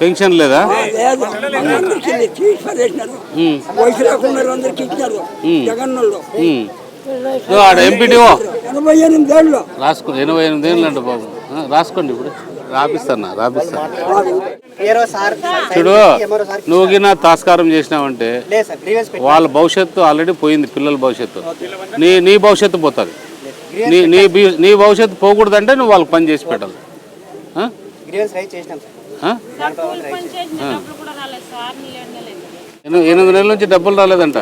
Pension లేదా? లేదు. అందరికీ తీసి పడేసినారు. ఉమ్, వయసు లేకుండా అందరికి ఇచ్చినారు. జగన్ వాళ్ళు. ఉమ్. ఇదిగో ఆడ ఎంపీటీఓ. ఎనభై ఎనిమిది ఏళ్ళు. రాసుకో ఎనభై ఎనిమిది ఏళ్ళు అంట బాబు. రాసుకోండి ఇప్పుడు. రాపిస్తాను రాపిస్తాను. చూడు నువ్వు గిన తాస్కారం చేసినావంటే వాళ్ళ భవిష్యత్తు ఆల్రెడీ పోయింది పిల్లల భవిష్యత్తు. నీ నీ భవిష్యత్తు పోతుంది. నీ నీ నీ భవిష్యత్తు పోకూడదంటే నువ్వు వాళ్ళకి పని చేసి పెట్టాలి. లేదు ఎనిమిది నెలల నుంచి డబ్బులు రాలేదంట.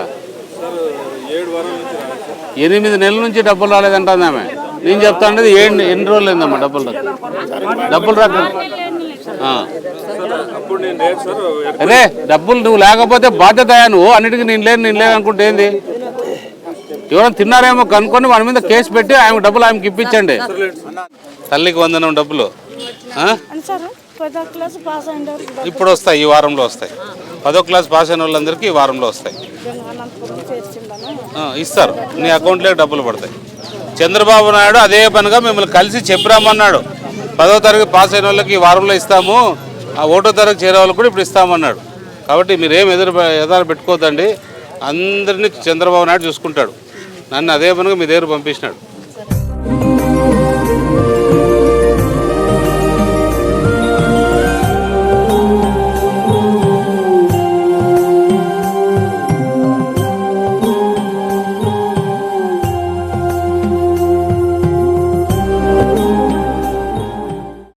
ఎనిమిది నెలల నుంచి డబ్బులు రాలేదంట ఆమె. నేను చెప్తా అనేది ఏడు ఎన్ని రోజులు అయిందమ్మా డబ్బులు రాక? డబ్బులు రాక. అరే డబ్బులు నువ్వు లేకపోతే బాధ్యత నువ్వు. అన్నిటికీ నేను లేను నేను లేను అనుకుంటే ఏంది? ఎవరైనా తిన్నారేమో కనుక్కొని వాడి మీద కేసు పెట్టి ఆమె డబ్బులు ఆమెకి ఇప్పించండి. తల్లికి వందనం డబ్బులు. ఆ? అని సార్ పదో క్లాస్ పాస్ అయిన ఇప్పుడు వస్తాయి ఈ వారంలో వస్తాయి. పదో క్లాస్ పాస్ అయిన వాళ్ళందరికీ ఈ వారంలో వస్తాయి. ఇస్తారు. నీ అకౌంట్లోకి డబ్బులు పడతాయి. చంద్రబాబు నాయుడు అదే పనిగా మిమ్మల్ని కలిసి చెప్పిరామన్నాడు. పదో తరగతి పాస్ అయిన వాళ్ళకి ఈ వారంలో ఇస్తాము. ఆ ఒకటో తరగతి చేరే వాళ్ళకి కూడా ఇప్పుడు ఇస్తామన్నాడు. కాబట్టి మీరు ఎదురు ఎదురు పెట్టుకోవద్దండి అందరినీ చంద్రబాబు నాయుడు చూసుకుంటాడు. నన్ను అదే పనిగా మీ దగ్గర పంపించినాడు.